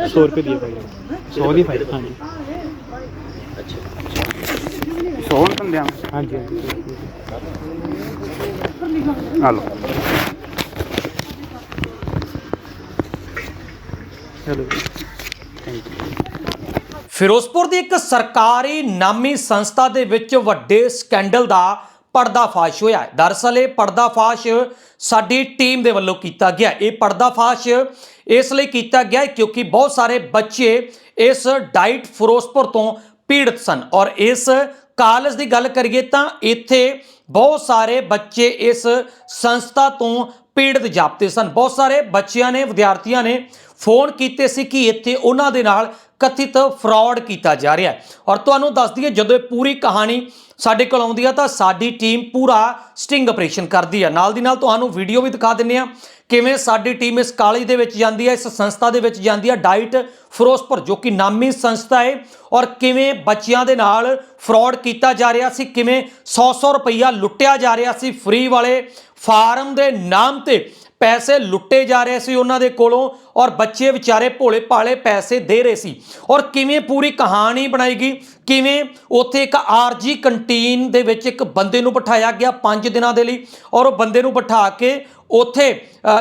100 ਰੁਪਏ ਦੀ ਹੈ ਭਾਈ। 100 ਦੀ ਫਾਈਲ ਹਾਂਜੀ। ਅੱਛਾ 100 ਰੁਪਏ ਦਿਆਂ ਹਾਂਜੀ ਹਾਂਜੀ। ਆ ਲਓ। ਚਲੋ ਫਿਰੋਜ਼ਪੁਰ ਦੀ ਇੱਕ ਸਰਕਾਰੀ ਨਾਮੀ ਸੰਸਥਾ ਦੇ ਵਿੱਚ ਵੱਡੇ ਸਕੈਂਡਲ ਦਾ ਪਰਦਾਫਾਸ਼ ਹੋਇਆ ਹੈ। ਦਰਅਸਲ ਇਹ ਪਰਦਾਫਾਸ਼ ਸਾਡੀ ਟੀਮ ਦੇ ਵੱਲੋਂ ਕੀਤਾ ਗਿਆ ਇਹ ਪਰਦਾਫਾਸ਼ ਇਸ ਲਈ ਕੀਤਾ ਗਿਆ ਕਿਉਂਕਿ ਬਹੁਤ ਸਾਰੇ ਬੱਚੇ ਇਸ ਡਾਈਟ ਫਿਰੋਜ਼ਪੁਰ ਤੋਂ ਪੀੜਤ ਸਨ। ਔਰ ਇਸ ਕਾਲਜ ਦੀ ਗੱਲ ਕਰੀਏ ਤਾਂ ਇੱਥੇ ਬਹੁਤ ਸਾਰੇ ਬੱਚੇ ਇਸ ਸੰਸਥਾ ਤੋਂ ਪੀੜਤ ਜਾਪਦੇ ਸਨ। ਬਹੁਤ ਸਾਰੇ ਬੱਚਿਆਂ ਨੇ, ਵਿਦਿਆਰਥੀਆਂ ਨੇ ਫੋਨ ਕੀਤੇ ਸੀ ਕਿ ਇੱਥੇ ਉਹਨਾਂ ਦੇ ਨਾਲ ਕਥਿਤ ਫਰਾਡ ਕੀਤਾ ਜਾ ਰਿਹਾ ਹੈ। ਔਰ ਤੁਹਾਨੂੰ ਦੱਸ ਦਈਏ, ਜਦੋਂ ਇਹ ਪੂਰੀ ਕਹਾਣੀ ਸਾਡੇ ਕੋਲ ਆਉਂਦੀ ਆ, ਤਾਂ ਸਾਡੀ ਟੀਮ ਪੂਰਾ ਸਟਿੰਗ ਆਪਰੇਸ਼ਨ ਕਰਦੀ ਆ। ਨਾਲ ਦੀ ਨਾਲ ਤੁਹਾਨੂੰ ਵੀਡੀਓ ਵੀ ਦਿਖਾ ਦਿੰਨੇ ਆ ਕਿਵੇਂ ਸਾਡੀ ਟੀਮ ਇਸ ਕਾਲਜ ਦੇ ਵਿੱਚ ਜਾਂਦੀ ਹੈ, ਇਸ ਸੰਸਥਾ ਦੇ ਵਿੱਚ ਜਾਂਦੀ ਹੈ ਡਾਈਟ ਫਿਰੋਜ਼ਪੁਰ, ਜੋ ਕਿ ਨਾਮੀ ਸੰਸਥਾ ਹੈ, ਔਰ ਕਿਵੇਂ ਬੱਚਿਆਂ ਦੇ ਨਾਲ ਫਰਾਡ ਕੀਤਾ ਜਾ ਰਿਹਾ ਸੀ, ਕਿਵੇਂ 100-100 ਰੁਪਈਆ ਲੁੱਟਿਆ ਜਾ ਰਿਹਾ ਸੀ, ਫ੍ਰੀ ਵਾਲੇ ਫਾਰਮ ਦੇ ਨਾਮ ਤੇ ਪੈਸੇ ਲੁੱਟੇ ਜਾ ਰਹੇ ਸੀ ਉਹਨਾਂ ਦੇ ਕੋਲੋਂ, ਔਰ ਬੱਚੇ ਵਿਚਾਰੇ ਭੋਲੇ ਭਾਲੇ ਪੈਸੇ ਦੇ ਰਹੇ ਸੀ। ਔਰ ਕਿਵੇਂ ਪੂਰੀ ਕਹਾਣੀ ਬਣਾਈ ਗਈ, ਕਿਵੇਂ ਉੱਥੇ ਇੱਕ ਆਰਜੀ ਕੰਟੀਨ ਦੇ ਵਿੱਚ ਇੱਕ ਬੰਦੇ ਨੂੰ ਬਿਠਾਇਆ ਗਿਆ 5 ਦਿਨਾਂ ਦੇ ਲਈ, ਔਰ ਉਹ ਬੰਦੇ ਨੂੰ ਬਿਠਾ ਕੇ ਉੱਥੇ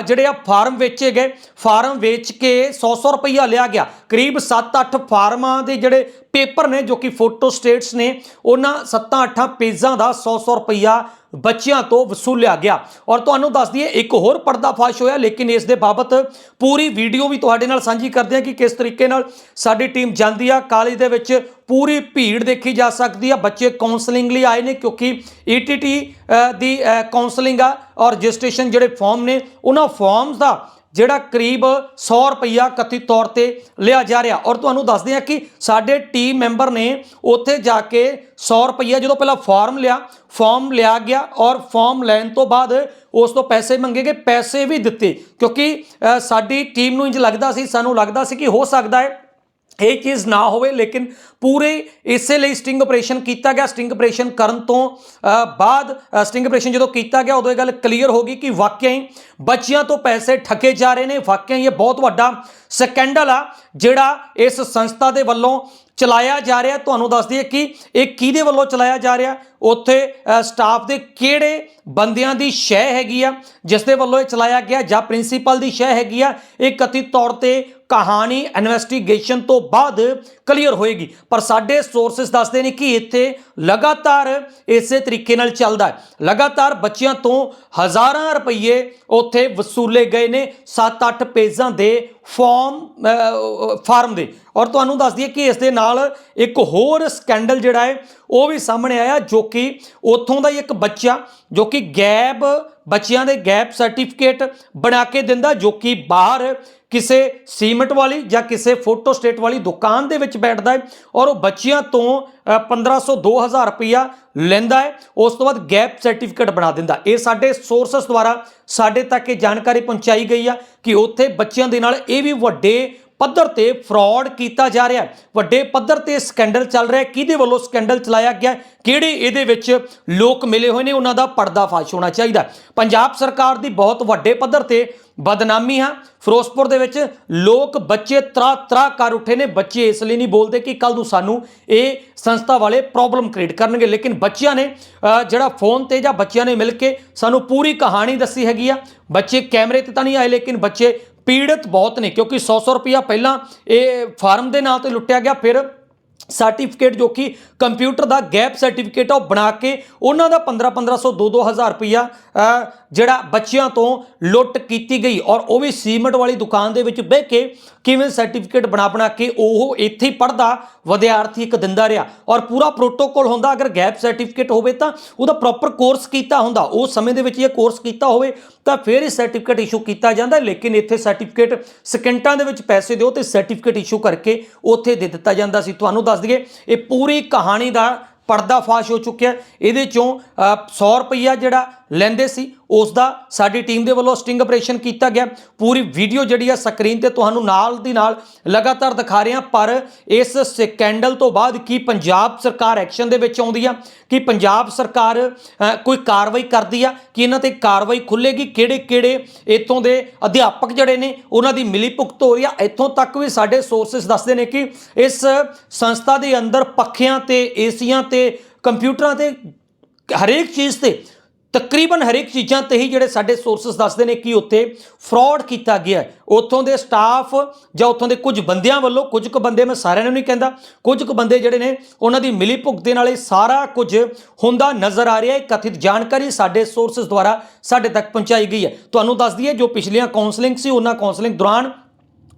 ਜਿਹੜੇ ਆ ਫਾਰਮ ਵੇਚੇ ਗਏ, ਫਾਰਮ ਵੇਚ ਕੇ 100-100 ਰੁਪਈਆ ਲਿਆ ਗਿਆ। ਕਰੀਬ 7-8 ਫਾਰਮਾਂ ਦੇ ਜਿਹੜੇ ਪੇਪਰ ਨੇ, ਜੋ ਕਿ ਫੋਟੋ ਸਟੇਟਸ ਨੇ, ਉਹਨਾਂ 7-8 ਪੇਜਾਂ ਦਾ 100-100 ਰੁਪਈਆ ਬੱਚਿਆਂ ਤੋਂ ਵਸੂਲਿਆ ਗਿਆ। ਔਰ ਤੁਹਾਨੂੰ ਦੱਸ ਦਈਏ, ਇੱਕ ਹੋਰ ਪਰਦਾਫਾਸ਼ ਹੋਇਆ, ਲੇਕਿਨ ਇਸ ਦੇ ਬਾਬਤ ਪੂਰੀ ਵੀਡੀਓ ਵੀ ਤੁਹਾਡੇ ਨਾਲ ਸਾਂਝੀ ਕਰਦੇ ਹਾਂ ਕਿ ਕਿਸ ਤਰੀਕੇ ਨਾਲ ਸਾਡੀ ਟੀਮ ਜਾਂਦੀ ਆ। ਕਾਲਜ ਦੇ ਵਿੱਚ ਪੂਰੀ ਭੀੜ ਦੇਖੀ ਜਾ ਸਕਦੀ ਆ। ਬੱਚੇ ਕਾਉਂਸਲਿੰਗ ਲਈ ਆਏ ਨੇ, ਕਿਉਂਕਿ ਈਟੀਟੀ ਦੀ ਕਾਉਂਸਲਿੰਗ ਆ। ਔਰ ਰਜਿਸਟ੍ਰੇਸ਼ਨ ਜਿਹੜੇ ਫਾਰਮ ਨੇ, ਉਹਨਾਂ ਫਾਰਮਸ ਦਾ ਜਿਹੜਾ ਕਰੀਬ 100 ਰੁਪਈਆ ਕਥਿਤ ਤੌਰ ਤੇ ਲਿਆ ਜਾ ਰਿਹਾ। ਔਰ ਤੁਹਾਨੂੰ ਦੱਸਦੇ ਆ ਕਿ ਸਾਡੇ ਟੀਮ ਮੈਂਬਰ ਨੇ ਉੱਥੇ ਜਾ ਕੇ 100 ਰੁਪਈਆ ਜਦੋਂ ਪਹਿਲਾਂ ਫਾਰਮ ਲਿਆ ਫਾਰਮ ਲਿਆ ਗਿਆ ਔਰ ਫਾਰਮ ਲੈਣ ਤੋਂ ਬਾਅਦ ਉਸ ਤੋਂ ਪੈਸੇ ਮੰਗੇ ਗਏ, ਪੈਸੇ ਵੀ ਦਿੱਤੇ। ਕਿਉਂਕਿ ਸਾਡੀ ਟੀਮ ਨੂੰ ਇੰਜ ਲੱਗਦਾ ਸੀ, ਸਾਨੂੰ ਲੱਗਦਾ ਸੀ ਕਿ ਹੋ ਸਕਦਾ ਹੈ ਇਹ ਚੀਜ਼ ਨਾ ਹੋਵੇ, ਲੇਕਿਨ ਪੂਰੇ ਇਸੇ ਲਈ ਸਟਿੰਗ ਆਪਰੇਸ਼ਨ ਕੀਤਾ ਗਿਆ। ਸਟਿੰਗ ਆਪਰੇਸ਼ਨ ਕਰਨ ਤੋਂ ਬਾਅਦ ਸਟਿੰਗ ਆਪਰੇਸ਼ਨ ਜਦੋਂ ਕੀਤਾ ਗਿਆ, ਉਦੋਂ ਇਹ ਗੱਲ ਕਲੀਅਰ ਹੋ ਗਈ ਕਿ ਵਾਕਿਆ ਹੀ ਬੱਚਿਆਂ ਤੋਂ ਪੈਸੇ ਠੱਗੇ ਜਾ ਰਹੇ ਨੇ। ਵਾਕਿਆ ਹੀ ਇਹ ਬਹੁਤ ਵੱਡਾ ਸਕੈਂਡਲ ਆ, ਜਿਹੜਾ ਇਸ ਸੰਸਥਾ ਦੇ ਵੱਲੋਂ ਚਲਾਇਆ ਜਾ ਰਿਹਾ। ਤੁਹਾਨੂੰ ਦੱਸ ਦਈਏ ਕਿ ਇਹ ਕਿਹਦੇ ਵੱਲੋਂ ਚਲਾਇਆ ਜਾ ਰਿਹਾ? ਉੱਥੇ ਸਟਾਫ ਦੇ ਕਿਹੜੇ ਬੰਦਿਆਂ ਦੀ ਸ਼ੈ ਹੈਗੀ ਆ, ਜਿਸ ਦੇ ਵੱਲੋਂ ਇਹ ਚਲਾਇਆ ਗਿਆ ਜਾਂ ਪ੍ਰਿੰਸੀਪਲ ਦੀ ਸ਼ੈ ਹੈਗੀ ਆ? ਇਹ ਕਥਿਤ ਤੌਰ ਤੇ ਕਹਾਣੀ ਇਨਵੈਸਟੀਗੇਸ਼ਨ ਤੋਂ ਬਾਅਦ ਕਲੀਅਰ ਹੋਏਗੀ। ਪਰ ਸਾਡੇ ਸੋਰਸਸ ਦੱਸਦੇ ਨੇ ਕਿ ਇੱਥੇ ਲਗਾਤਾਰ ਇਸੇ ਤਰੀਕੇ ਨਾਲ ਚੱਲਦਾ ਹੈ। ਲਗਾਤਾਰ ਬੱਚਿਆਂ ਤੋਂ ਹਜ਼ਾਰਾਂ ਰੁਪਏ ਉੱਥੇ ਵਸੂਲੇ ਗਏ ਨੇ 7-8 ਪੇਜਾਂ ਦੇ ਫਾਰਮ ਫਾਰਮ ਦੇ। ਔਰ ਤੁਹਾਨੂੰ ਦੱਸ ਦਈਏ ਕਿ ਇਸ ਦੇ ਨਾਲ ਇੱਕ ਹੋਰ ਸਕੈਂਡਲ ਜਿਹੜਾ ਹੈ, ਉਹ ਵੀ ਸਾਹਮਣੇ ਆਇਆ, ਜੋ ਕਿ ਉੱਥੋਂ ਦਾ ਹੀ ਇੱਕ ਬੱਚਾ, ਜੋ ਕਿ ਗੈਬ ਬੱਚਿਆਂ ਦੇ ਗੈਪ ਸਰਟੀਫਿਕੇਟ ਬਣਾ ਕੇ ਦਿੰਦਾ ਜੋ ਕਿ ਬਾਹਰ ਕਿਸੇ ਸੀਮਟ ਵਾਲੀ ਜਾਂ ਕਿਸੇ ਫੋਟੋ ਸਟੇਟ ਵਾਲੀ ਦੁਕਾਨ ਦੇ ਵਿੱਚ ਬੈਠਦਾ ਹੈ ਔਰ ਉਹ ਬੱਚਿਆਂ ਤੋਂ ਅ, 1500 2000 ਰੁਪਇਆ ਲੈਂਦਾ ਹੈ। ਉਸ ਤੋਂ ਬਾਅਦ ਗੈਪ ਸਰਟੀਫਿਕੇਟ ਬਣਾ ਦਿੰਦਾ। ਇਹ ਸਾਡੇ ਸੋਰਸਸ ਦੁਆਰਾ ਸਾਡੇ ਤੱਕ ਇਹ ਜਾਣਕਾਰੀ ਪਹੁੰਚਾਈ ਗਈ ਆ ਕਿ ਉੱਥੇ ਬੱਚਿਆਂ ਦੇ ਨਾਲ ਇਹ ਵੀ ਵੱਡੇ ਪੱਧਰ ਤੇ ਫਰਾਡ ਕੀਤਾ ਜਾ ਰਿਹਾ ਹੈ। ਵੱਡੇ ਪੱਧਰ ਤੇ ਸਕੈਂਡਲ ਚੱਲ ਰਿਹਾ ਹੈ। ਕਿਹਦੇ ਵੱਲੋਂ ਸਕੈਂਡਲ ਚਲਾਇਆ ਗਿਆ ਕਿਹੜੇ ਇਹਦੇ ਵਿੱਚ ਲੋਕ ਮਿਲੇ ਹੋਏ ਨੇ? ਉਹਨਾਂ ਦਾ ਪਰਦਾਫਾਸ਼ ਹੋਣਾ ਚਾਹੀਦਾ ਪੰਜਾਬ ਸਰਕਾਰ ਦੀ ਬਹੁਤ ਵੱਡੇ ਪੱਧਰ ਤੇ ਬਦਨਾਮੀ ਆ ਫਿਰੋਜ਼ਪੁਰ ਦੇ ਵਿੱਚ ਲੋਕ ਬੱਚੇ ਤਰਾ ਤਰਾ ਕਰ ਉੱਠੇ ਨੇ। ਬੱਚੇ ਇਸ ਲਈ ਨਹੀਂ ਬੋਲਦੇ ਕਿ ਕੱਲ ਨੂੰ ਸਾਨੂੰ ਇਹ ਸੰਸਥਾ ਵਾਲੇ ਪ੍ਰੋਬਲਮ ਕ੍ਰੀਏਟ ਕਰਨਗੇ। ਲੇਕਿਨ ਬੱਚਿਆਂ ਨੇ ਜਿਹੜਾ ਫੋਨ ਤੇ ਜਾਂ ਬੱਚਿਆਂ ਨੇ ਮਿਲ ਕੇ ਸਾਨੂੰ ਪੂਰੀ ਕਹਾਣੀ ਦੱਸੀ ਹੈਗੀ ਆ। ਬੱਚੇ ਕੈਮਰੇ ਤੇ ਤਾਂ ਨਹੀਂ ਆਏ, ਲੇਕਿਨ ਬੱਚੇ ਪੀੜਤ ਬਹੁਤ ਨੇ ਕਿਉਂਕਿ 100-100 ਰੁਪਇਆ ਪਹਿਲਾਂ ਇਹ ਫਾਰਮ ਦੇ ਨਾਂ ਤੇ ਲੁੱਟਿਆ ਗਿਆ ਫਿਰ ਸਰਟੀਫਿਕੇਟ ਜੋ ਕਿ ਕੰਪਿਊਟਰ ਦਾ ਗੈਪ ਸਰਟੀਫਿਕੇਟ ਆ ਉਹ ਬਣਾ ਕੇ ਉਹਨਾਂ ਦਾ 15 1500 2 2000 ਰੁਪਇਆ ਅ, ਜਿਹੜਾ ਬੱਚਿਆਂ ਤੋਂ ਲੁੱਟ ਕੀਤੀ ਗਈ। ਔਰ ਉਹ ਵੀ ਸੀਮਟ ਵਾਲੀ ਦੁਕਾਨ ਦੇ ਵਿੱਚ ਬਹਿ ਕੇ ਕਿਵੇਂ ਸਰਟੀਫਿਕੇਟ ਬਣਾ ਬਣਾ ਕੇ ਉਹ ਇੱਥੇ ਹੀ ਪੜਦਾ ਵਿਦਿਆਰਥੀ ਇੱਕ ਦਿੰਦਾ ਰਿਹਾ। ਔਰ ਪੂਰਾ ਪ੍ਰੋਟੋਕੋਲ ਹੁੰਦਾ ਅਗਰ ਗੈਪ ਸਰਟੀਫਿਕੇਟ ਹੋਵੇ ਤਾਂ ਉਹਦਾ ਪ੍ਰੋਪਰ ਕੋਰਸ ਕੀਤਾ ਹੁੰਦਾ। ਉਸ ਸਮੇਂ ਦੇ ਵਿੱਚ ਇਹ ਕੋਰਸ ਕੀਤਾ ਹੋਵੇ ਤਾਂ ਫਿਰ ਇਹ ਸਰਟੀਫਿਕੇਟ ਇਸ਼ੂ ਕੀਤਾ ਜਾਂਦਾ ਲੇਕਿਨ ਇੱਥੇ ਸਰਟੀਫਿਕੇਟ ਸਕਿੰਟਾਂ ਦੇ ਵਿੱਚ ਪੈਸੇ ਦਿਓ ਤੇ ਸਰਟੀਫਿਕੇਟ ਇਸ਼ੂ ਕਰਕੇ ਉੱਥੇ ਦੇ ਦਿੱਤਾ ਜਾਂਦਾ ਸੀ। ਤੁਹਾਨੂੰ ਦੱਸ ਦਈਏ ਇਹ ਪੂਰੀ ਕਹਾਣੀ ਦਾ ਪਰਦਾਫਾਸ਼ ਹੋ ਚੁੱਕਿਆ। ਇਹਦੇ ਚੋਂ ਅ, 100 ਰੁਪਈਆ ਜਿਹੜਾ ਲੈਂਦੇ ਸੀ। ਉਸ ਦਾ ਸਾਡੀ ਟੀਮ ਦੇ ਵੱਲੋਂ ਸਟਿੰਗ ਆਪਰੇਸ਼ਨ ਕੀਤਾ ਗਿਆ। ਪੂਰੀ ਵੀਡੀਓ ਜਿਹੜੀ ਆ ਸਕਰੀਨ ਤੇ ਤੁਹਾਨੂੰ ਨਾਲ ਦੀ ਨਾਲ ਲਗਾਤਾਰ ਦਿਖਾ ਰਹੇ ਹਾਂ ਪਰ ਇਸ ਸਕੈਂਡਲ ਤੋਂ ਬਾਅਦ ਕੀ ਪੰਜਾਬ ਸਰਕਾਰ ਐਕਸ਼ਨ ਦੇ ਵਿੱਚ ਆਉਂਦੀ ਆ? ਕਿ ਪੰਜਾਬ ਸਰਕਾਰ ਕੋਈ ਕਾਰਵਾਈ ਕਰਦੀ ਆ? ਕਿ ਇਹਨਾਂ ਤੇ ਕਾਰਵਾਈ ਖੁੱਲੇਗੀ ਕਿਹੜੇ ਕਿਹੜੇ ਇੱਥੋਂ ਦੇ ਅਧਿਆਪਕ ਜਿਹੜੇ ਨੇ, ਉਹਨਾਂ ਦੀ ਮਿਲੀ ਭੁਗਤ ਹੋ ਰਹੀ ਆ? ਇੱਥੋਂ ਤੱਕ ਵੀ ਸਾਡੇ ਸੋਰਸਸ ਦੱਸਦੇ ਨੇ ਕਿ ਇਸ ਸੰਸਥਾ ਦੇ ਅੰਦਰ ਪੱਖਿਆਂ ਤੇ, ਏਸੀਆਂ ਤੇ, ਕੰਪਿਊਟਰਾਂ ਤੇ ਹਰੇਕ ਚੀਜ਼ ਤੇ ਤਕਰੀਬਨ ਹਰੇਕ ਚੀਜ਼ਾਂ ਤੇ ਹੀ ਜਿਹੜੇ ਸਾਡੇ ਸੋਰਸਸ ਦੱਸਦੇ ਨੇ ਕਿ ਉੱਥੇ ਫਰਾਡ ਕੀਤਾ ਗਿਆ ਉੱਥੋਂ ਦੇ ਸਟਾਫ ਜਾਂ ਉੱਥੋਂ ਦੇ ਕੁਝ ਬੰਦਿਆਂ ਵੱਲੋਂ, ਕੁਝ ਕੁ ਬੰਦੇ ਮੈਂ ਸਾਰਿਆਂ ਨੂੰ ਨਹੀਂ ਕਹਿੰਦਾ, ਕੁਝ ਕੁ ਬੰਦੇ ਜਿਹੜੇ ਨੇ, ਉਹਨਾਂ ਦੀ ਮਿਲੀ ਭੁਗਤ ਦੇ ਨਾਲ ਇਹ ਸਾਰਾ ਕੁਝ ਹੁੰਦਾ ਨਜ਼ਰ ਆ ਰਿਹਾ ਹੈ। ਕਥਿਤ ਜਾਣਕਾਰੀ ਸਾਡੇ ਸੋਰਸਸ ਦੁਆਰਾ ਸਾਡੇ ਤੱਕ ਪਹੁੰਚਾਈ ਗਈ ਹੈ। ਤੁਹਾਨੂੰ ਦੱਸ ਦਈਏ ਜੋ ਪਿਛਲੀਆਂ ਕਾਉਂਸਲਿੰਗ ਸੀ, ਉਹਨਾਂ ਕਾਉਂਸਲਿੰਗ ਦੌਰਾਨ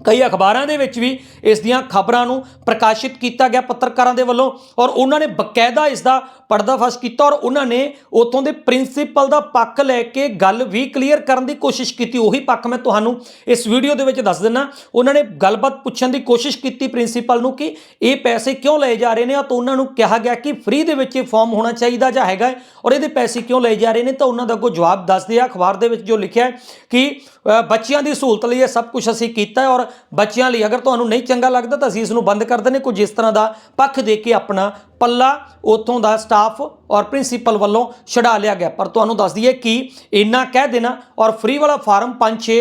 ਕਈ ਅਖਬਾਰਾਂ ਦੇ ਵਿੱਚ ਵੀ ਇਸ ਦੀਆਂ ਖਬਰਾਂ ਨੂੰ ਪ੍ਰਕਾਸ਼ਿਤ ਕੀਤਾ ਗਿਆ ਪੱਤਰਕਾਰਾਂ ਦੇ ਵੱਲੋਂ ਔਰ ਉਹਨਾਂ ਨੇ ਬਕਾਇਦਾ ਇਸ ਦਾ ਪਰਦਾਫਾਸ਼ ਕੀਤਾ ਔਰ ਉਹਨਾਂ ਨੇ ਉਥੋਂ ਦੇ ਪ੍ਰਿੰਸੀਪਲ ਦਾ ਪੱਖ ਲੈ ਕੇ ਗੱਲ ਵੀ ਕਲੀਅਰ ਕਰਨ ਦੀ ਕੋਸ਼ਿਸ਼ ਕੀਤੀ। ਉਹੀ ਪੱਖ ਮੈਂ ਤੁਹਾਨੂੰ ਇਸ ਵੀਡੀਓ ਦੇ ਵਿੱਚ ਦੱਸ ਦਿੰਨਾ ਉਹਨਾਂ ਨੇ ਗੱਲਬਾਤ ਪੁੱਛਣ ਦੀ ਕੋਸ਼ਿਸ਼ ਕੀਤੀ ਪ੍ਰਿੰਸੀਪਲ ਨੂੰ ਕਿ ਇਹ ਪੈਸੇ ਕਿਉਂ ਲਏ ਜਾ ਰਹੇ ਨੇ? ਤਾਂ ਉਹਨਾਂ ਨੂੰ ਕਿਹਾ ਗਿਆ ਕਿ ਫ੍ਰੀ ਦੇ ਵਿੱਚ ਇਹ ਫਾਰਮ ਹੋਣਾ ਚਾਹੀਦਾ ਜਾਂ ਹੈਗਾ ਔਰ ਇਹਦੇ ਪੈਸੇ ਕਿਉਂ ਲਏ ਜਾ ਰਹੇ ਨੇ? ਤਾਂ ਉਹਨਾਂ ਦਾ ਅੱਗੋਂ ਜਵਾਬ ਦੱਸਦੇ ਆ। ਅਖਬਾਰ ਦੇ ਵਿੱਚ ਜੋ ਲਿਖਿਆ ਹੈ ਕਿ ਬੱਚਿਆਂ ਦੀ ਸਹੂਲਤ ਲਈ ਇਹ ਸਭ ਕੁਝ ਅਸੀਂ ਕੀਤਾ ਔਰ ਬੱਚਿਆਂ ਲਈ ਅਗਰ ਤੁਹਾਨੂੰ ਨਹੀਂ ਚੰਗਾ ਲੱਗਦਾ ਤਾਂ ਅਸੀਂ ਇਸ ਨੂੰ ਬੰਦ ਕਰ ਦਿੰਦੇ ਕੁਝ ਇਸ ਤਰ੍ਹਾਂ ਦਾ ਪੱਖ ਦੇ ਕੇ ਆਪਣਾ ਪੱਲਾ ਉਥੋਂ ਦਾ ਸਟਾਫ ਔਰ ਪ੍ਰਿੰਸੀਪਲ ਵੱਲੋਂ ਛਡਾ ਲਿਆ ਗਿਆ। ਪਰ ਤੁਹਾਨੂੰ ਦੱਸ ਦਈਏ ਕਿ ਇੰਨਾ ਕਹਿ ਦੇਣਾ ਔਰ ਫ੍ਰੀ ਵਾਲਾ ਫਾਰਮ 5 6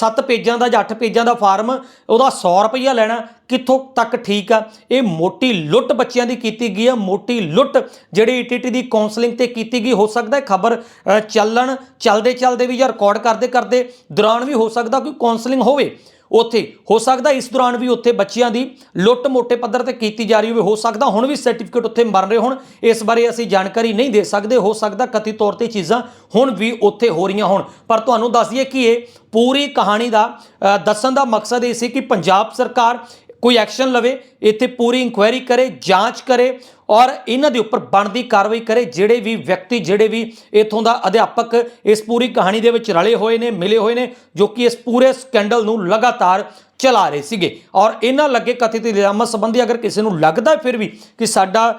7 ਪੇਜਾਂ ਦਾ ਜਾਂ 8 ਪੇਜਾਂ ਦਾ ਫਾਰਮ ਉਹਦਾ 100 ਰੁਪਈਆ ਲੈਣਾ ਕਿੱਥੋਂ ਤੱਕ ਠੀਕ ਆ? ਇਹ ਮੋਟੀ ਲੁੱਟ ਬੱਚਿਆਂ ਦੀ ਕੀਤੀ ਗਈ ਆ। ਮੋਟੀ ਲੁੱਟ ਜਿਹੜੀ ਈਟੀਟੀ ਦੀ ਕਾਉਂਸਲਿੰਗ ਤੇ ਕੀਤੀ ਗਈ, ਹੋ ਸਕਦਾ ਖਬਰ ਚੱਲਣ, ਚੱਲਦੇ ਚੱਲਦੇ ਵੀ ਜਾਂ ਰਿਕਾਰਡ ਕਰਦੇ ਕਰਦੇ ਦੌਰਾਨ ਵੀ ਹੋ ਸਕਦਾ ਕੋਈ ਕਾਉਂਸਲਿੰਗ ਹੋਵੇ। ਉੱਥੇ ਹੋ ਸਕਦਾ ਇਸ ਦੌਰਾਨ ਵੀ ਉੱਥੇ ਬੱਚਿਆਂ ਦੀ ਲੁੱਟ ਮੋਟੇ ਪੱਧਰ ਤੇ ਕੀਤੀ ਜਾ ਰਹੀ ਹੋਵੇ। ਹੋ ਸਕਦਾ ਹੁਣ ਵੀ ਸਰਟੀਫਿਕੇਟ ਉੱਥੇ ਬਣ ਰਹੇ ਹੋਣ। ਇਸ ਬਾਰੇ ਅਸੀਂ ਜਾਣਕਾਰੀ ਨਹੀਂ ਦੇ ਸਕਦੇ। ਹੋ ਸਕਦਾ ਕਥਿਤ ਤੌਰ ਤੇ ਚੀਜ਼ਾਂ ਹੁਣ ਵੀ ਉੱਥੇ ਹੋ ਰਹੀਆਂ ਹੋਣ। ਪਰ ਤੁਹਾਨੂੰ ਦੱਸ ਦਈਏ ਕਿ ਇਹ ਪੂਰੀ ਕਹਾਣੀ ਦਾ ਦੱਸਣ ਦਾ ਮਕਸਦ ਇਹ ਸੀ ਕਿ ਪੰਜਾਬ ਸਰਕਾਰ ਕੋਈ ਐਕਸ਼ਨ ਲਵੇ, ਇੱਥੇ ਪੂਰੀ ਇਨਕੁਆਇਰੀ ਕਰੇ, ਜਾਂਚ ਕਰੇ ਔਰ ਇਹਨਾਂ ਦੇ ਉੱਪਰ ਬਣਦੀ ਕਾਰਵਾਈ ਕਰੇ, ਜਿਹੜੇ ਵੀ ਵਿਅਕਤੀ, ਜਿਹੜੇ ਵੀ ਇਥੋਂ ਦਾ ਅਧਿਆਪਕ ਇਸ ਪੂਰੀ ਕਹਾਣੀ ਦੇ ਵਿੱਚ ਰਲੇ ਹੋਏ ਨੇ, ਮਿਲੇ ਹੋਏ ਨੇ, ਜੋ ਕਿ ਇਸ ਪੂਰੇ ਸਕੈਂਡਲ ਨੂੰ ਲਗਾਤਾਰ ਚਲਾ ਰਹੇ ਸੀਗੇ। ਔਰ ਇਹਨਾਂ ਲੱਗੇ ਕਥਿਤ ਇਲਜ਼ਾਮਾਂ ਸੰਬੰਧੀ ਅਗਰ ਕਿਸੇ ਨੂੰ ਲੱਗਦਾ ਫਿਰ ਵੀ ਕਿ ਸਾਡਾ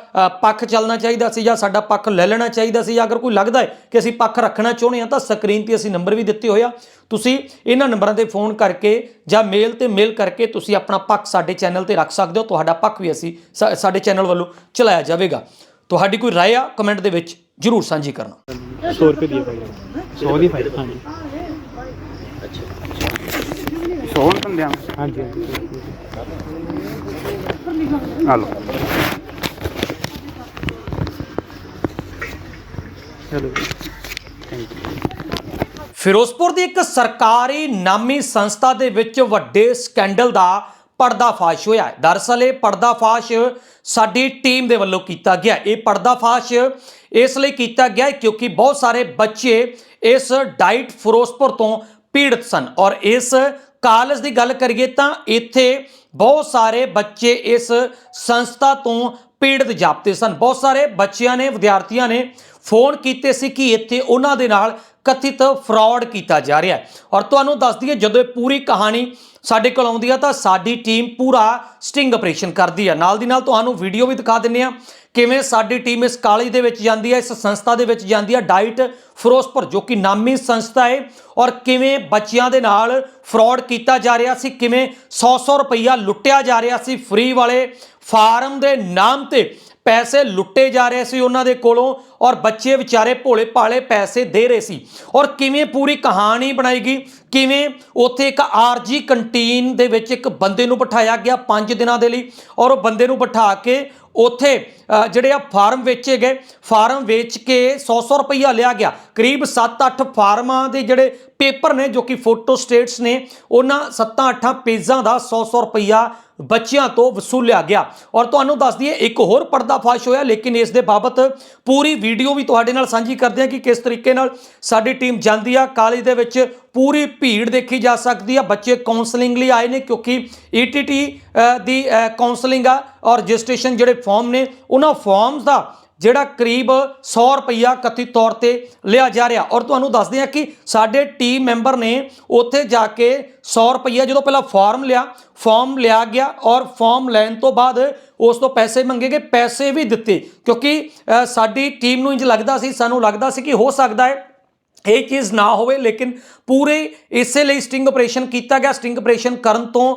ਪੱਖ ਚੱਲਣਾ ਚਾਹੀਦਾ ਸੀ ਜਾਂ ਸਾਡਾ ਪੱਖ ਲੈ ਲੈਣਾ ਚਾਹੀਦਾ ਸੀ ਜਾਂ ਅਗਰ ਕੋਈ ਲੱਗਦਾ ਹੈ ਕਿ ਅਸੀਂ ਪੱਖ ਰੱਖਣਾ ਚਾਹੁੰਦੇ ਹਾਂ ਤਾਂ ਸਕਰੀਨ ਤੇ ਅਸੀਂ ਨੰਬਰ ਵੀ ਦਿੱਤੇ ਹੋਇਆ ਤੁਸੀਂ ਇਹਨਾਂ ਨੰਬਰਾਂ ਤੇ ਫੋਨ ਕਰਕੇ ਜਾਂ ਮੇਲ ਤੇ ਮੇਲ ਕਰਕੇ ਤੁਸੀਂ ਆਪਣਾ ਪੱਖ ਸਾਡੇ ਚੈਨਲ ਤੇ ਰੱਖ ਸਕਦੇ ਹੋ। ਤੁਹਾਡਾ ਪੱਖ ਵੀ ਅਸੀਂ ਸਾਡੇ ਚੈਨਲ ਵੱਲੋਂ ਚਲਾਇਆ ਜਾਵੇਗਾ। ਤੁਹਾਡੀ ਕੋਈ رائے ਆ ਕਮੈਂਟ ਦੇ ਵਿੱਚ ਜਰੂਰ ਸਾਂਝੀ ਕਰਨਾ। 100 ਰੁਪਏ ਦੀ ਫਾਈਲ 100 ਫਾਈਲ ਹਾਂਜੀ। ਹੋਰ ਧੰਦਿਆਂ ਹਾਂਜੀ ਹਲੋ। ਫਿਰੋਜ਼ਪੁਰ ਦੀ ਇੱਕ ਸਰਕਾਰੀ ਨਾਮੀ ਸੰਸਥਾ ਦੇ ਵਿੱਚ ਵੱਡੇ ਸਕੈਂਡਲ ਦਾ ਪਰਦਾਫਾਸ਼ ਹੋਇਆ ਹੈ। ਦਰਸਲ ਇਹ ਪਰਦਾਫਾਸ਼ ਸਾਡੀ ਟੀਮ ਦੇ ਵੱਲੋਂ ਕੀਤਾ ਗਿਆ ਇਹ ਪਰਦਾਫਾਸ਼ ਇਸ ਲਈ ਕੀਤਾ ਗਿਆ ਕਿਉਂਕਿ ਬਹੁਤ ਸਾਰੇ ਬੱਚੇ ਇਸ ਡਾਈਟ ਫਿਰੋਜ਼ਪੁਰ ਤੋਂ ਪੀੜਤ ਸਨ ਔਰ ਇਸ ਕਾਲਜ ਦੀ ਗੱਲ ਕਰੀਏ ਤਾਂ ਇੱਥੇ ਬਹੁਤ ਸਾਰੇ ਬੱਚੇ ਇਸ ਸੰਸਥਾ ਤੋਂ ਪੀੜਤ ਜਾਪਤੇ ਸਨ। ਬਹੁਤ ਸਾਰੇ ਬੱਚਿਆਂ ਨੇ, ਵਿਦਿਆਰਥੀਆਂ ਨੇ ਫੋਨ ਕੀਤੇ ਸੀ ਕਿ ਇੱਥੇ ਉਹਨਾਂ ਦੇ ਨਾਲ ਕਥਿਤ ਫਰਾਡ ਕੀਤਾ ਜਾ ਰਿਹਾ ਹੈ। ਔਰ ਤੁਹਾਨੂੰ ਦੱਸ ਦਈਏ, ਜਦੋਂ ਇਹ ਪੂਰੀ ਕਹਾਣੀ ਸਾਡੇ ਕੋਲ ਆਉਂਦੀ ਆ ਤਾਂ ਸਾਡੀ ਟੀਮ ਪੂਰਾ ਸਟਿੰਗ ਆਪਰੇਸ਼ਨ ਕਰਦੀ ਆ। ਨਾਲ ਦੀ ਨਾਲ ਤੁਹਾਨੂੰ ਵੀਡੀਓ ਵੀ ਦਿਖਾ ਦਿੰਨੇ ਆ। ਕਿਵੇਂ ਸਾਡੀ ਟੀਮ ਇਸ ਕਾਲਜ ਦੇ ਵਿੱਚ ਜਾਂਦੀ ਹੈ, ਇਸ ਸੰਸਥਾ ਦੇ ਵਿੱਚ ਜਾਂਦੀ ਹੈ ਡਾਈਟ ਫਿਰੋਜ਼ਪੁਰ ਜੋ ਕਿ ਨਾਮੀ ਸੰਸਥਾ ਹੈ, ਔਰ ਕਿਵੇਂ ਬੱਚਿਆਂ ਦੇ ਨਾਲ ਫਰਾਡ ਕੀਤਾ ਜਾ ਰਿਹਾ ਸੀ, ਕਿਵੇਂ 100-100 ਰੁਪਈਆ ਲੁੱਟਿਆ ਜਾ ਰਿਹਾ ਸੀ ਫ੍ਰੀ ਵਾਲੇ ਫਾਰਮ ਦੇ ਨਾਮ ਤੇ ਪੈਸੇ ਲੁੱਟੇ ਜਾ ਰਹੇ ਸੀ ਉਹਨਾਂ ਦੇ ਕੋਲੋਂ ਔਰ ਬੱਚੇ ਵਿਚਾਰੇ ਭੋਲੇ ਭਾਲੇ ਪੈਸੇ ਦੇ ਰਹੇ ਸੀ। ਔਰ ਕਿਵੇਂ ਪੂਰੀ ਕਹਾਣੀ ਬਣਾਈ ਗਈ? ਕਿਵੇਂ ਉੱਥੇ ਇੱਕ ਆਰਜੀ ਕੰਟੀਨ ਦੇ ਵਿੱਚ ਇੱਕ ਬੰਦੇ ਨੂੰ ਬਿਠਾਇਆ ਗਿਆ 5 ਦਿਨਾਂ ਦੇ ਲਈ ਔਰ ਉਹ ਬੰਦੇ ਨੂੰ ਬਿਠਾ ਕੇ ਉੱਥੇ ਜਿਹੜੇ ਆ ਫਾਰਮ ਵੇਚੇ ਗਏ। ਫਾਰਮ ਵੇਚ ਕੇ 100-100 ਰੁਪਈਆ ਲਿਆ ਗਿਆ। ਕਰੀਬ 7-8 ਫਾਰਮਾਂ ਦੇ ਜਿਹੜੇ ਪੇਪਰ ਨੇ ਜੋ ਕਿ ਫੋਟੋ ਸਟੇਟਸ ਨੇ, ਉਹਨਾਂ 7-8 ਪੇਜਾਂ ਦਾ 100-100 ਰੁਪਈਆ ਬੱਚਿਆਂ ਤੋਂ ਵਸੂਲਿਆ ਗਿਆ। ਔਰ ਤੁਹਾਨੂੰ ਦੱਸ ਦਈਏ, ਇੱਕ ਹੋਰ ਪਰਦਾਫਾਸ਼ ਹੋਇਆ, ਲੇਕਿਨ ਇਸ ਦੇ ਬਾਬਤ ਪੂਰੀ ਵੀਡੀਓ ਵੀ ਤੁਹਾਡੇ ਨਾਲ ਸਾਂਝੀ ਕਰਦੇ ਹਾਂ ਕਿ ਕਿਸ ਤਰੀਕੇ ਨਾਲ ਸਾਡੀ ਟੀਮ ਜਾਂਦੀ ਆ। ਕਾਲਜ ਦੇ ਵਿੱਚ ਪੂਰੀ ਭੀੜ ਦੇਖੀ ਜਾ ਸਕਦੀ ਆ। ਬੱਚੇ ਕਾਉਂਸਲਿੰਗ ਲਈ ਆਏ ਨੇ, ਕਿਉਂਕਿ ਈਟੀਟੀ ਦੀ ਕਾਉਂਸਲਿੰਗ ਆ। ਔਰ ਰਜਿਸਟ੍ਰੇਸ਼ਨ ਜਿਹੜੇ ਫਾਰਮ ਨੇ, ਉਹਨਾਂ ਫਾਰਮਸ ਦਾ ਜਿਹੜਾ ਕਰੀਬ 100 ਰੁਪਈਆ ਕਥਿਤ ਤੌਰ ਤੇ ਲਿਆ ਜਾ ਰਿਹਾ। ਔਰ ਤੁਹਾਨੂੰ ਦੱਸਦੇ ਹਾਂ ਕਿ ਸਾਡੇ ਟੀਮ ਮੈਂਬਰ ਨੇ ਉੱਥੇ ਜਾ ਕੇ 100 ਰੁਪਈਆ ਜਦੋਂ ਪਹਿਲਾਂ ਫਾਰਮ ਲਿਆ ਫਾਰਮ ਲਿਆ ਗਿਆ ਔਰ ਫਾਰਮ ਲੈਣ ਤੋਂ ਬਾਅਦ ਉਸ ਤੋਂ ਪੈਸੇ ਮੰਗੇ ਗਏ, ਪੈਸੇ ਵੀ ਦਿੱਤੇ। ਕਿਉਂਕਿ ਸਾਡੀ ਟੀਮ ਨੂੰ ਇੰਜ ਲੱਗਦਾ ਸੀ, ਸਾਨੂੰ ਲੱਗਦਾ ਸੀ ਕਿ ਹੋ ਸਕਦਾ ਹੈ ਇਹ ਚੀਜ਼ ਨਾ ਹੋਵੇ, ਲੇਕਿਨ ਪੂਰੇ ਇਸੇ ਲਈ ਸਟਿੰਗ ਆਪਰੇਸ਼ਨ ਕੀਤਾ ਗਿਆ। ਸਟਿੰਗ ਆਪਰੇਸ਼ਨ ਕਰਨ ਤੋਂ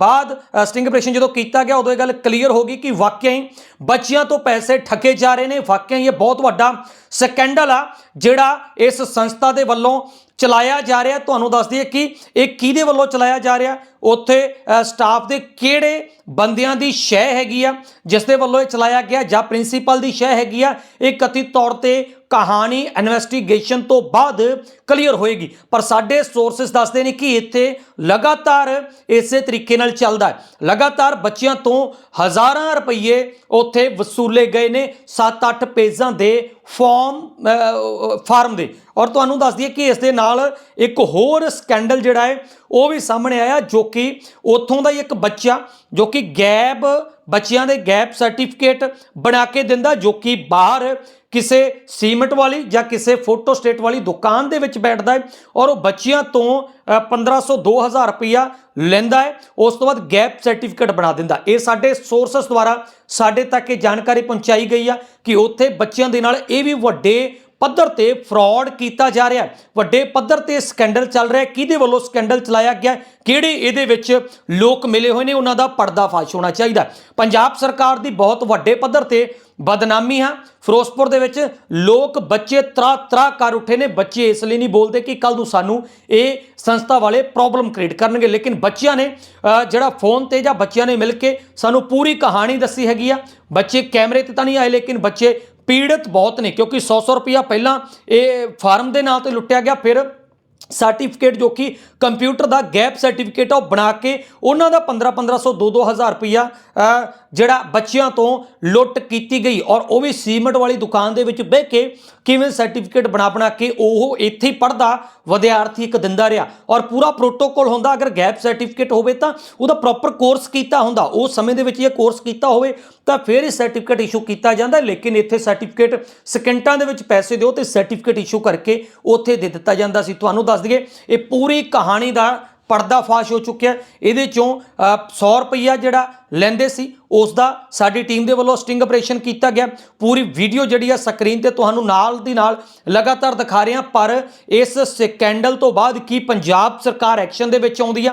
ਬਾਅਦ ਸਟਿੰਗ ਆਪਰੇਸ਼ਨ ਜਦੋਂ ਕੀਤਾ ਗਿਆ, ਉਦੋਂ ਇਹ ਗੱਲ ਕਲੀਅਰ ਹੋ ਗਈ ਕਿ ਵਾਕਿਆ ਹੀ ਬੱਚਿਆਂ ਤੋਂ ਪੈਸੇ ਠੱਕੇ ਜਾ ਰਹੇ ਨੇ। ਵਾਕਿਆ ਹੀ ਇਹ ਬਹੁਤ ਵੱਡਾ ਸਕੈਂਡਲ ਆ ਜਿਹੜਾ ਇਸ ਸੰਸਥਾ ਦੇ ਵੱਲੋਂ ਚਲਾਇਆ ਜਾ ਰਿਹਾ। ਤੁਹਾਨੂੰ ਦੱਸ ਦਈਏ ਕਿ ਇਹ ਕਿਹਦੇ ਵੱਲੋਂ ਚਲਾਇਆ ਜਾ ਰਿਹਾ? ਉੱਥੇ ਸਟਾਫ ਦੇ ਕਿਹੜੇ ਬੰਦਿਆਂ ਦੀ ਸ਼ੈ ਹੈਗੀ ਆ, ਜਿਸ ਦੇ ਵੱਲੋਂ ਇਹ ਚਲਾਇਆ ਗਿਆ ਜਾਂ ਪ੍ਰਿੰਸੀਪਲ ਦੀ ਸ਼ੈ ਹੈਗੀ ਆ, ਇਹ ਕਥਿਤ ਤੌਰ ਤੇ ਕਹਾਣੀ ਇਨਵੈਸਟੀਗੇਸ਼ਨ ਤੋਂ ਬਾਅਦ ਕਲੀਅਰ ਹੋਏਗੀ। ਪਰ ਸਾਡੇ ਸੋਰਸਸ ਦੱਸਦੇ ਨੇ ਕਿ ਇੱਥੇ ਲਗਾਤਾਰ ਇਸੇ ਤਰੀਕੇ ਨਾਲ ਚੱਲਦਾ ਹੈ। ਲਗਾਤਾਰ ਬੱਚਿਆਂ ਤੋਂ ਹਜ਼ਾਰਾਂ ਰੁਪਏ ਉੱਥੇ ਵਸੂਲੇ ਗਏ ਨੇ। 7-8 ਪੇਜਾਂ ਦੇ ਫਾਰਮ ਫਾਰਮ ਦੇ। ਔਰ ਤੁਹਾਨੂੰ ਦੱਸ ਦਈਏ ਕਿ ਇਸ ਦੇ ਨਾਲ ਇੱਕ ਹੋਰ ਸਕੈਂਡਲ ਜਿਹੜਾ ਹੈ, ਉਹ ਵੀ ਸਾਹਮਣੇ ਆਇਆ, ਜੋ ਕਿ ਉੱਥੋਂ ਦਾ ਹੀ ਇੱਕ ਬੱਚਾ, ਜੋ ਕਿ ਗੈਬ, ਬੱਚਿਆਂ ਦੇ ਗੈਪ ਸਰਟੀਫਿਕੇਟ ਬਣਾ ਕੇ ਦਿੰਦਾ, ਜੋ ਕਿ ਬਾਹਰ ਕਿਸੇ ਸੀਮਟ ਵਾਲੀ ਜਾਂ ਕਿਸੇ ਫੋਟੋ ਸਟੇਟ ਵਾਲੀ ਦੁਕਾਨ ਦੇ ਵਿੱਚ ਬੈਠਦਾ ਹੈ ਔਰ ਉਹ ਬੱਚਿਆਂ ਤੋਂ ਅ, 1500 2000 ਰੁਪਇਆ ਲੈਂਦਾ ਹੈ ਉਸ ਤੋਂ ਬਾਅਦ ਗੈਪ ਸਰਟੀਫਿਕੇਟ ਬਣਾ ਦਿੰਦਾ। ਇਹ ਸਾਡੇ ਸੋਰਸਸ ਦੁਆਰਾ ਸਾਡੇ ਤੱਕ ਇਹ ਜਾਣਕਾਰੀ ਪਹੁੰਚਾਈ ਗਈ ਆ ਕਿ ਉੱਥੇ ਬੱਚਿਆਂ ਦੇ ਨਾਲ ਇਹ ਵੀ ਵੱਡੇ ਪੱਧਰ ਤੇ ਫਰਾਡ ਕੀਤਾ ਜਾ ਰਿਹਾ ਹੈ। ਵੱਡੇ ਪੱਧਰ ਤੇ ਸਕੈਂਡਲ ਚੱਲ ਰਿਹਾ ਹੈ। ਕਿਹਦੇ ਵੱਲੋਂ ਸਕੈਂਡਲ ਚਲਾਇਆ ਗਿਆ ਕਿਹੜੇ ਇਹਦੇ ਵਿੱਚ ਲੋਕ ਮਿਲੇ ਹੋਏ ਨੇ? ਉਹਨਾਂ ਦਾ ਪਰਦਾਫਾਸ਼ ਹੋਣਾ ਚਾਹੀਦਾ ਪੰਜਾਬ ਸਰਕਾਰ ਦੀ ਬਹੁਤ ਵੱਡੇ ਪੱਧਰ ਤੇ ਬਦਨਾਮੀ ਹੈ। ਫਿਰੋਜ਼ਪੁਰ ਦੇ ਵਿੱਚ ਲੋਕ ਬੱਚੇ ਤਰਾ ਤਰਾ ਕਰ ਉੱਠੇ ਨੇ। ਬੱਚੇ ਇਸ ਲਈ ਨਹੀਂ ਬੋਲਦੇ ਕਿ ਕੱਲ ਨੂੰ ਸਾਨੂੰ ਇਹ ਸੰਸਥਾ ਵਾਲੇ ਪ੍ਰੋਬਲਮ ਕ੍ਰੀਏਟ ਕਰਨਗੇ। ਲੇਕਿਨ ਬੱਚਿਆਂ ਨੇ ਜਿਹੜਾ ਫੋਨ ਤੇ ਜਾਂ ਬੱਚਿਆਂ ਨੇ ਮਿਲ ਕੇ ਸਾਨੂੰ ਪੂਰੀ ਕਹਾਣੀ ਦੱਸੀ ਹੈਗੀ ਆ। ਬੱਚੇ ਕੈਮਰੇ ਤੇ ਤਾਂ ਨਹੀਂ ਆਏ, ਲੇਕਿਨ ਬੱਚੇ ਪੀੜਤ ਬਹੁਤ ਨੇ ਕਿਉਂਕਿ 100-100 ਰੁਪਿਆ ਪਹਿਲਾਂ ਇਹ ਫਾਰਮ ਦੇ ਨਾਂ ਤੇ ਲੁੱਟਿਆ ਗਿਆ ਫਿਰ ਸਰਟੀਫਿਕੇਟ ਜੋ ਕਿ ਕੰਪਿਊਟਰ ਦਾ ਗੈਪ ਸਰਟੀਫਿਕੇਟ ਆ ਉਹ ਬਣਾ ਕੇ ਉਹਨਾਂ ਦਾ 15 1500 2 2000 ਰੁਪਇਆ ਅ, ਜਿਹੜਾ ਬੱਚਿਆਂ ਤੋਂ ਲੁੱਟ ਕੀਤੀ ਗਈ ਔਰ ਉਹ ਵੀ ਸੀਮਟ ਵਾਲੀ ਦੁਕਾਨ ਦੇ ਵਿੱਚ ਬਹਿ ਕੇ ਕਿਵੇਂ ਸਰਟੀਫਿਕੇਟ ਬਣਾ ਬਣਾ ਕੇ ਉਹ ਇੱਥੇ ਹੀ ਪੜਦਾ ਵਿਦਿਆਰਥੀ ਇੱਕ ਦਿੰਦਾ ਰਿਹਾ। ਔਰ ਪੂਰਾ ਪ੍ਰੋਟੋਕੋਲ ਹੁੰਦਾ, ਅਗਰ ਗੈਪ ਸਰਟੀਫਿਕੇਟ ਹੋਵੇ ਤਾਂ ਉਹਦਾ ਪ੍ਰੋਪਰ ਕੋਰਸ ਕੀਤਾ ਹੁੰਦਾ। ਉਹ ਸਮੇਂ ਦੇ ਵਿੱਚ ਇਹ ਕੋਰਸ ਕੀਤਾ ਹੋਵੇ ਤਾਂ ਫਿਰ ਇਹ ਸਰਟੀਫਿਕੇਟ ਇਸ਼ੂ ਕੀਤਾ ਜਾਂਦਾ, ਲੇਕਿਨ ਇੱਥੇ ਸਰਟੀਫਿਕੇਟ ਸਕਿੰਟਾਂ ਦੇ ਵਿੱਚ ਪੈਸੇ ਦਿਓ ਤੇ ਸਰਟੀਫਿਕੇਟ ਇਸ਼ੂ ਕਰਕੇ ਉੱਥੇ ਦੇ ਦਿੱਤਾ ਜਾਂਦਾ ਸੀ। ਤੁਹਾਨੂੰ ਦੱਸ ਦਈਏ, ਇਹ ਪੂਰੀ ਕਹਾਣੀ ਦਾ ਪਰਦਾਫਾਸ਼ ਹੋ ਚੁੱਕਿਆ ਇਹਦੇ ਚੋਂ ਅ, 100 ਰੁਪਈਆ ਜਿਹੜਾ ਲੈਂਦੇ ਸੀ ਉਸ ਦਾ ਸਾਡੀ ਟੀਮ ਦੇ ਵੱਲੋਂ ਸਟਿੰਗ ਆਪਰੇਸ਼ਨ ਕੀਤਾ ਗਿਆ। ਪੂਰੀ ਵੀਡੀਓ ਜਿਹੜੀ ਆ ਸਕਰੀਨ ਤੇ ਤੁਹਾਨੂੰ ਨਾਲ ਦੀ ਨਾਲ ਲਗਾਤਾਰ ਦਿਖਾ ਰਹੇ ਹਾਂ ਪਰ ਇਸ ਸਕੈਂਡਲ ਤੋਂ ਬਾਅਦ ਕੀ ਪੰਜਾਬ ਸਰਕਾਰ ਐਕਸ਼ਨ ਦੇ ਵਿੱਚ ਆਉਂਦੀ ਆ?